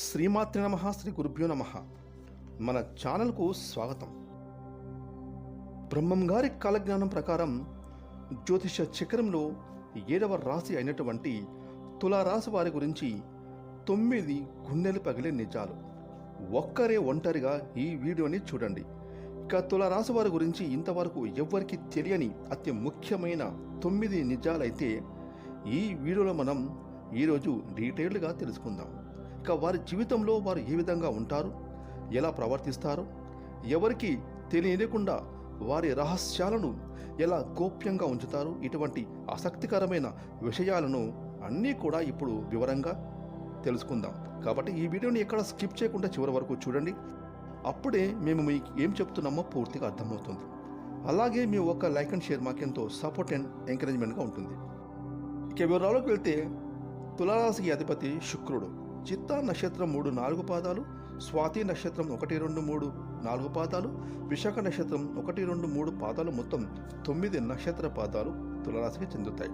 శ్రీమాతృ నమ శ్రీ గురుభ్యో నమ. మన ఛానల్కు స్వాగతం. బ్రహ్మం గారి కాలజ్ఞానం ప్రకారం జ్యోతిష చక్రంలో ఏడవ రాశి అయినటువంటి తులారాశి వారి గురించి తొమ్మిది గుండెలు పగిలే నిజాలు. ఒక్కరే ఒంటరిగా ఈ వీడియోని చూడండి. ఇక తులారాశి వారి గురించి ఇంతవరకు ఎవ్వరికి తెలియని అతి ముఖ్యమైన తొమ్మిది నిజాలైతే ఈ వీడియోలో మనం ఈరోజు డీటెయిల్డ్గా తెలుసుకుందాం. ఇక వారి జీవితంలో వారు ఏ విధంగా ఉంటారు? ఎలా ప్రవర్తిస్తారు? ఎవరికి తెలియకుండా వారి రహస్యాలను ఎలా గోప్యంగా ఉంచుతారు? ఇటువంటి ఆసక్తికరమైన విషయాలను అన్నీ కూడా ఇప్పుడు వివరంగా తెలుసుకుందాం. కాబట్టి ఈ వీడియోని ఎక్కడ స్కిప్ చేయకుండా చివరి వరకు చూడండి. అప్పుడే మేము మీకు ఏం చెప్తున్నామో పూర్తిగా అర్థమవుతుంది. అలాగే మీ ఒక్క లైక్ అండ్ షేర్ మాకెంతో సపోర్ట్ అండ్ ఎంకరేజ్మెంట్గా ఉంటుంది. ఇక వివరాలకు వెళ్తే తులారాశికి అధిపతి శుక్రుడు. చిత్తా నక్షత్రం మూడు నాలుగు పాదాలు స్వాతి నక్షత్రం ఒకటి రెండు మూడు నాలుగు పాదాలు విశాఖ నక్షత్రం ఒకటి రెండు మూడు పాదాలు మొత్తం తొమ్మిది నక్షత్ర పాదాలు తులరాశికి చెందుతాయి.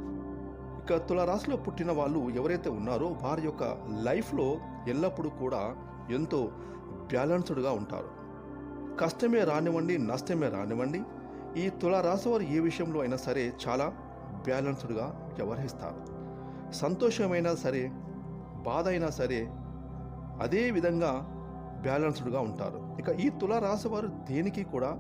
ఇక తులరాశిలో పుట్టిన వాళ్ళు ఎవరైతే ఉన్నారో వారి యొక్క లైఫ్లో ఎల్లప్పుడూ కూడా ఎంతో బ్యాలెన్స్డ్గా ఉంటారు. కష్టమే రానివ్వండి నష్టమే రానివ్వండి. ఈ తులరాశి వారు ఏ విషయంలో అయినా సరే చాలా బ్యాలెన్స్డ్గా వ్యవహరిస్తారు. సంతోషమైనా సరే బాధ అయినా సరే అదే విధంగా బ్యాలెన్స్డ్గా ఉంటారు. ఇక ఈ తులారాశి వారు దేనికి కూడా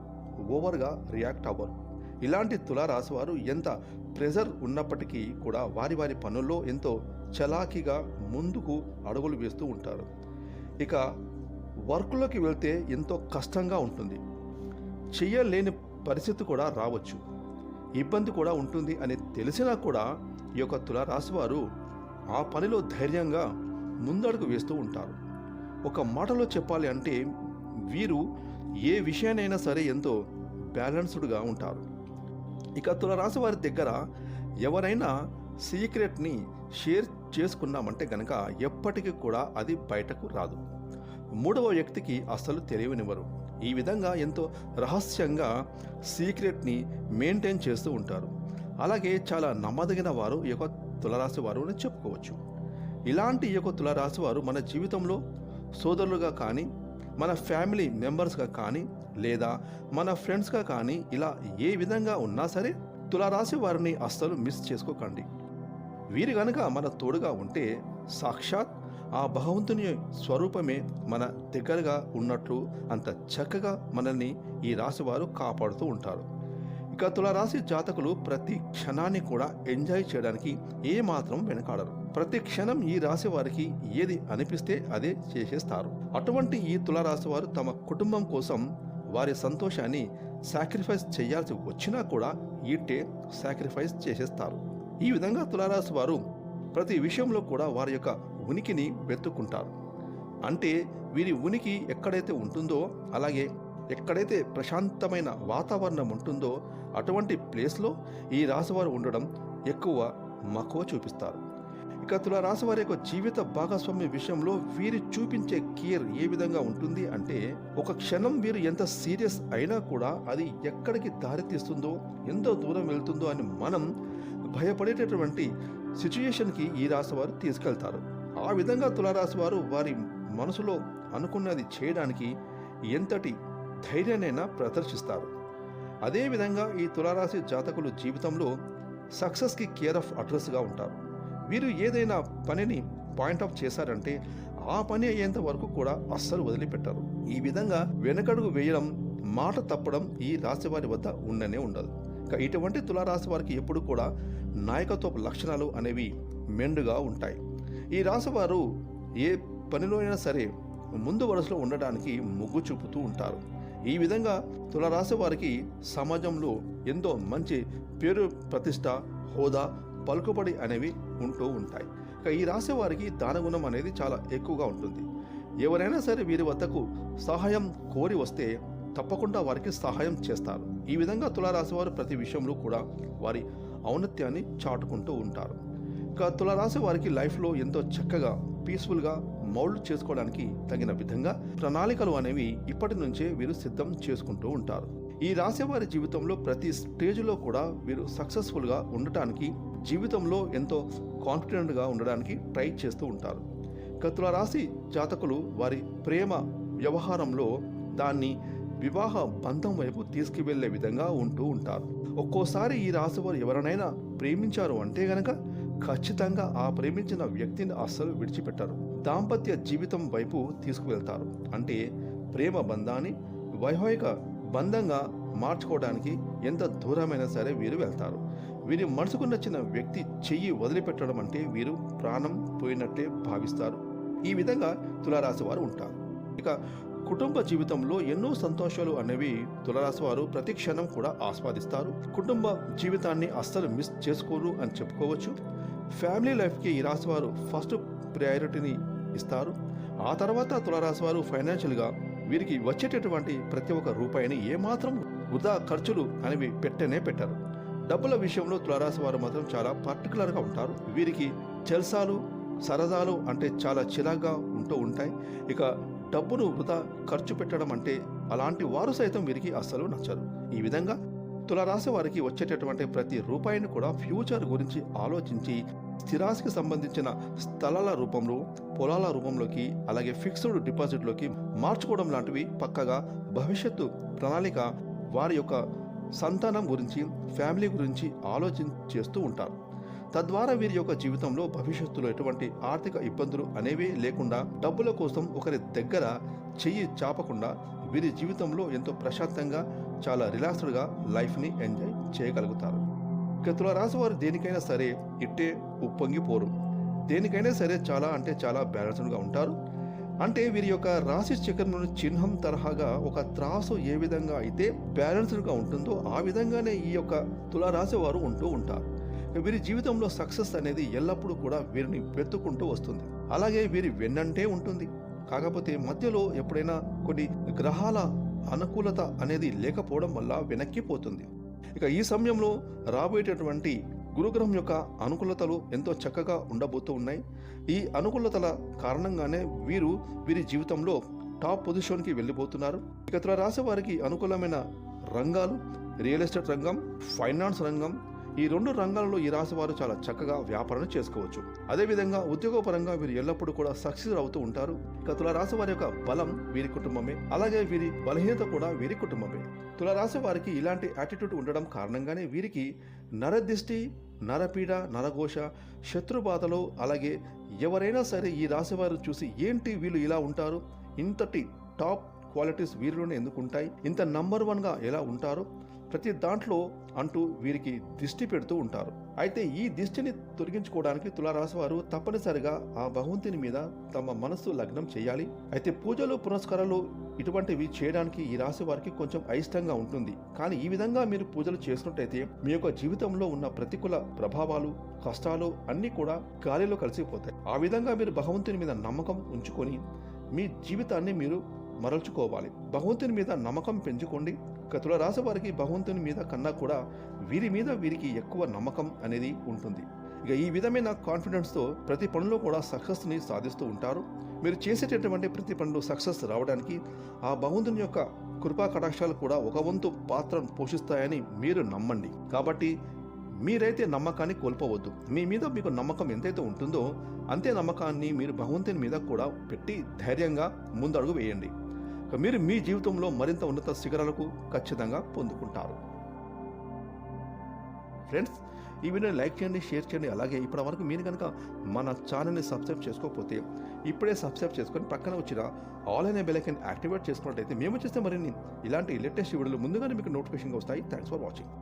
ఓవర్గా రియాక్ట్ అవ్వరు. ఇలాంటి తులారాశి వారు ఎంత ప్రెజర్ ఉన్నప్పటికీ కూడా వారి వారి పనుల్లో ఎంతో చలాకీగా ముందుకు అడుగులు వేస్తూ ఉంటారు. ఇక వర్క్లోకి వెళ్తే ఎంతో కష్టంగా ఉంటుంది. చెయ్యలేని పరిస్థితి కూడా రావచ్చు. ఇబ్బంది కూడా ఉంటుంది అని తెలిసినా కూడా ఈ యొక్క తులారాశి వారు ఆ పనిలో ధైర్యంగా ముందడుగు వేస్తూ ఉంటారు. ఒక మాటలో చెప్పాలి అంటే వీరు ఏ విషయానైనా సరే ఎంతో బ్యాలెన్స్డ్గా ఉంటారు. ఇక తులరాశి వారి దగ్గర ఎవరైనా సీక్రెట్ని షేర్ చేసుకున్నామంటే గనక ఎప్పటికీ కూడా అది బయటకు రాదు. మూడవ వ్యక్తికి అస్సలు తెలియనివ్వరు. ఈ విధంగా ఎంతో రహస్యంగా సీక్రెట్ని మెయింటైన్ చేస్తూ ఉంటారు. అలాగే చాలా నమ్మదగిన వారు ఈ యొక్క తులరాశి వారు అని చెప్పుకోవచ్చు. ఇలాంటి యొక్క తులరాశి వారు మన జీవితంలో సోదరులుగా కానీ మన ఫ్యామిలీ మెంబర్స్గా కానీ లేదా మన ఫ్రెండ్స్గా కానీ ఇలా ఏ విధంగా ఉన్నా సరే తులారాశి వారిని అస్సలు మిస్ చేసుకోకండి. వీరు గనక మన తోడుగా ఉంటే సాక్షాత్ ఆ భగవంతుని స్వరూపమే మన దగ్గరగా ఉన్నట్లు అంత చక్కగా మనల్ని ఈ రాశి వారు కాపాడుతూ ఉంటారు. ఇక తులరాశి జాతకులు ప్రతి క్షణాన్ని కూడా ఎంజాయ్ చేయడానికి ఏమాత్రం వెనకాడరు. ప్రతి క్షణం ఈ రాశి వారికి ఏది అనిపిస్తే అదే చేసేస్తారు. అటువంటి ఈ తులరాశి వారు తమ కుటుంబం కోసం వారి సంతోషాన్ని సాక్రిఫైస్ చేయాల్సి వచ్చినా కూడా ఈటే సాక్రిఫైస్ చేసేస్తారు. ఈ విధంగా తులారాశి వారు ప్రతి విషయంలో కూడా వారి యొక్క ఉనికిని వెతుక్కుంటారు. అంటే వీరి ఉనికి ఎక్కడైతే ఉంటుందో అలాగే ఎక్కడైతే ప్రశాంతమైన వాతావరణం ఉంటుందో అటువంటి ప్లేస్లో ఈ రాశివారు ఉండడం ఎక్కువ మక్కువ చూపిస్తారు. ఇక తుల వారి యొక్క జీవిత భాగస్వామ్య విషయంలో వీరు చూపించే కేర్ ఏ విధంగా ఉంటుంది అంటే ఒక క్షణం వీరు ఎంత సీరియస్ అయినా కూడా అది ఎక్కడికి దారితీస్తుందో ఎంతో దూరం వెళ్తుందో అని మనం భయపడేటటువంటి సిచ్యుయేషన్కి ఈ రాశి వారు తీసుకెళ్తారు. ఆ విధంగా తులారాశి వారు వారి మనసులో అనుకున్నది చేయడానికి ఎంతటి ధైర్యాన్నైనా ప్రదర్శిస్తారు. అదేవిధంగా ఈ తులారాశి జాతకులు జీవితంలో సక్సెస్కి కేర్ ఆఫ్ అడ్రస్గా ఉంటారు. వీరు ఏదైనా పనిని పాయింట్ ఆఫ్ చేశారంటే ఆ పని అయ్యేంత వరకు కూడా అస్సలు వదిలిపెట్టారు. ఈ విధంగా వెనకడుగు వేయడం మాట తప్పడం ఈ రాశి వారి వద్ద ఉండనే ఉండదు. ఇటువంటి తులారాశి వారికి ఎప్పుడు కూడా నాయకత్వ లక్షణాలు అనేవి మెండుగా ఉంటాయి. ఈ రాశి వారు ఏ పనిలో అయినా సరే ముందు వరుసలో ఉండడానికి మొగ్గు చూపుతూ ఉంటారు. ఈ విధంగా తులరాశి వారికి సమాజంలో ఎంతో మంచి పేరు ప్రతిష్ట హోదా పలుకుబడి అనేవి ఉంటూ ఉంటాయి. ఇక ఈ రాశి వారికి దానగుణం అనేది చాలా ఎక్కువగా ఉంటుంది. ఎవరైనా సరే వీరి వద్దకు సహాయం కోరి వస్తే తప్పకుండా వారికి సహాయం చేస్తారు. ఈ విధంగా తులారాశి వారు ప్రతి విషయంలో కూడా వారి ఔన్నత్యాన్ని చాటుకుంటూ ఉంటారు. ఇక తులారాశి వారికి లైఫ్లో ఎంతో చక్కగా పీస్ఫుల్గా మౌల్డ్ చేసుకోవడానికి తగిన విధంగా ప్రణాళికలు అనేవి ఇప్పటి నుంచే వీరు సిద్ధం చేసుకుంటూ ఉంటారు. ఈ రాసేవారి జీవితంలో ప్రతి స్టేజ్లో కూడా వీరు సక్సెస్ఫుల్గా ఉండటానికి జీవితంలో ఎంతో కాన్ఫిడెంట్గా ఉండడానికి ట్రై చేస్తూ ఉంటారు. కతుల రాశి జాతకులు వారి ప్రేమ వ్యవహారంలో దాన్ని వివాహ బంధం వైపు తీసుకువెళ్ళే విధంగా ఉంటూ ఉంటారు. ఒక్కోసారి ఈ రాశి వారు ఎవరినైనా ప్రేమించారు అంటే గనక ఖచ్చితంగా ఆ ప్రేమించిన వ్యక్తిని అస్సలు విడిచిపెట్టరు. దాంపత్య జీవితం వైపు తీసుకువెళ్తారు. అంటే ప్రేమ బంధాన్ని వైవాహిక బంధంగా మార్చుకోవడానికి ఎంత దూరమైనా సరే వీరు వెళ్తారు. వీరి మనసుకు నచ్చిన వ్యక్తి చెయ్యి వదిలిపెట్టడం అంటే వీరు ప్రాణం పోయినట్టే భావిస్తారు. ఈ విధంగా తులారాశి వారు ఉంటారు. ఇక కుటుంబ జీవితంలో ఎన్నో సంతోషాలు అనేవి తులరాశి వారు ప్రతి క్షణం కూడా ఆస్వాదిస్తారు. కుటుంబ జీవితాన్ని అస్సలు మిస్ చేసుకోరు అని చెప్పుకోవచ్చు. ఫ్యామిలీ లైఫ్కి ఈ రాశి వారు ఫస్ట్ ప్రయారిటీని ఇస్తారు. ఆ తర్వాత తులరాశి వారు ఫైనాన్షియల్గా వీరికి వచ్చేటటువంటి ప్రతి ఒక్క రూపాయిని ఏమాత్రం వృధా ఖర్చులు అనేవి పెట్టనే పెట్టారు. డబ్బుల విషయంలో తులరాశి వారు మాత్రం చాలా పర్టికులర్గా ఉంటారు. వీరికి చెల్సాలు సరదాలు అంటే చాలా చిరాగ్గా ఉంటూ ఉంటాయి. ఇక డబ్బును వృధా ఖర్చు పెట్టడం అంటే అలాంటి వారు సైతం వీరికి అస్సలు నచ్చరు. ఈ విధంగా తులరాశి వారికి వచ్చేటటువంటి ప్రతి రూపాయిని కూడా ఫ్యూచర్ గురించి ఆలోచించి స్థిరాస్తికి సంబంధించిన స్థలాల రూపంలో పొలాల రూపంలోకి అలాగే ఫిక్స్డ్ డిపాజిట్లోకి మార్చుకోవడం లాంటివి పక్కగా భవిష్యత్తు ప్రణాళిక వారి యొక్క సంతానం గురించి ఫ్యామిలీ గురించి ఆలోచన చేస్తూ ఉంటారు. తద్వారా వీరి యొక్క జీవితంలో భవిష్యత్తులో ఎటువంటి ఆర్థిక ఇబ్బందులు అనేవి లేకుండా డబ్బుల కోసం ఒకరి దగ్గర చెయ్యి చాపకుండా వీరి జీవితంలో ఎంతో ప్రశాంతంగా చాలా రిలాక్స్డ్గా లైఫ్ని ఎంజాయ్ చేయగలుగుతారు. ఇక తులారాశి వారు దేనికైనా సరే ఇట్టే ఉప్పొంగిపోరు దేనికైనా సరే చాలా అంటే చాలా బ్యాలెన్స్డ్గా ఉంటారు. అంటే వీరి యొక్క రాశి చక్రంలోని చిహ్నం తరహాగా ఒక త్రాసు ఏ విధంగా అయితే బ్యాలెన్స్డ్గా ఉంటుందో ఆ విధంగానే ఈ యొక్క తులారాశి వారు ఉంటూ ఉంటారు. వీరి జీవితంలో సక్సెస్ అనేది ఎల్లప్పుడూ కూడా వీరిని వెతుక్కుంటూ వస్తుంది. అలాగే వీరి వెన్నంటే ఉంటుంది. కాకపోతే మధ్యలో ఎప్పుడైనా కొన్ని గ్రహాల అనుకూలత అనేది లేకపోవడం వల్ల వెనక్కిపోతుంది ఇక ఈ సమయంలో రాబోయేటటువంటి గురుగ్రహం యొక్క అనుకూలతలు ఎంతో చక్కగా ఉండబోతూ ఉన్నాయి. ఈ అనుకూలతల కారణంగానే వీరు వీరి జీవితంలో టాప్ పొజిషన్కి వెళ్ళిపోతున్నారు. ఇక రాసే రాశి వారికి అనుకూలమైన రంగాలు రియల్ ఎస్టేట్ రంగం ఫైనాన్స్ రంగం ఈ రెండు రంగాలలో ఈ రాశి వారు చాలా చక్కగా వ్యాపారం చేసుకోవచ్చు. అదేవిధంగా ఉద్యోగపరంగా వీరు ఎల్లప్పుడూ కూడా సక్సెస్ అవుతూ ఉంటారు. ఇక తులారాశి వారి యొక్క బలం వీరి కుటుంబమే. అలాగే వీరి బలహీనత కూడా వీరి కుటుంబమే. తులారాశి వారికి ఇలాంటి యాటిట్యూడ్ ఉండడం కారణంగానే వీరికి నరదిష్టి నరపీడ నరఘోష శత్రుబాధలు అలాగే ఎవరైనా సరే ఈ రాశి వారిని చూసి ఏంటి వీళ్ళు ఇలా ఉంటారు? ఇంతటి టాప్ క్వాలిటీస్ వీరిలోనే ఎందుకు ఉంటాయి ఇంత నంబర్ వన్గా ఎలా ఉంటారు? ప్రతి దాంట్లో అంటూ వీరికి దిష్టి పెడుతూ ఉంటారు. అయితే ఈ దిష్టిని తొలగించుకోవడానికి తులారాశి వారు తప్పనిసరిగా ఆ భగవంతుని మీద తమ మనస్సు లగ్నం చేయాలి. అయితే పూజలు పురస్కారాలు ఇటువంటివి చేయడానికి ఈ రాశి వారికి కొంచెం అయిష్టంగా ఉంటుంది. కానీ ఈ విధంగా మీరు పూజలు చేసినట్టయితే మీ యొక్క జీవితంలో ఉన్న ప్రతికూల ప్రభావాలు కష్టాలు అన్నీ కూడా గాలిలో కలిసిపోతాయి. ఆ విధంగా మీరు భగవంతుని మీద నమ్మకం ఉంచుకొని మీ జీవితాన్ని మీరు మరల్చుకోవాలి. భగవంతుని మీద నమ్మకం పెంచుకోండి. కతుల రాశి వారికి భగవంతుని మీద కన్నా కూడా వీరి మీద వీరికి ఎక్కువ నమ్మకం అనేది ఉంటుంది. ఇక ఈ విధమైన కాన్ఫిడెన్స్తో ప్రతి పనిలో కూడా సక్సెస్ని సాధిస్తూ ఉంటారు. మీరు చేసేటటువంటి ప్రతి పనిలో సక్సెస్ రావడానికి ఆ భగవంతుని యొక్క కృపా కటాక్షాలు కూడా ఒక వంతు పాత్రను పోషిస్తాయని మీరు నమ్మండి. కాబట్టి మీరైతే నమ్మకాన్ని కోల్పోవద్దు. మీ మీద మీకు నమ్మకం ఎంతైతే ఉంటుందో అంతే నమ్మకాన్ని మీరు భగవంతుని మీద కూడా పెట్టి ధైర్యంగా ముందడుగు వేయండి. మీరు మీ జీవితంలో మరింత ఉన్నత శిఖరాలకు ఖచ్చితంగా పొందుకుంటారు. ఫ్రెండ్స్ ఈ వీడియోని లైక్ చేయండి షేర్ చేయండి అలాగే ఇప్పటి వరకు మీరు కనుక మన ఛానల్ని సబ్స్క్రైబ్ చేసుకోకపోతే ఇప్పుడే సబ్స్క్రైబ్ చేసుకొని పక్కన వచ్చిన ఆల్ అనే బెలైకన్ యాక్టివేట్ చేసుకున్నట్టయితే మేము చేస్తే మరిన్ని ఇలాంటి లేటెస్ట్ వీడియోలు ముందుగానే మీకు నోటిఫికేషన్గా వస్తాయి. Thanks for watching.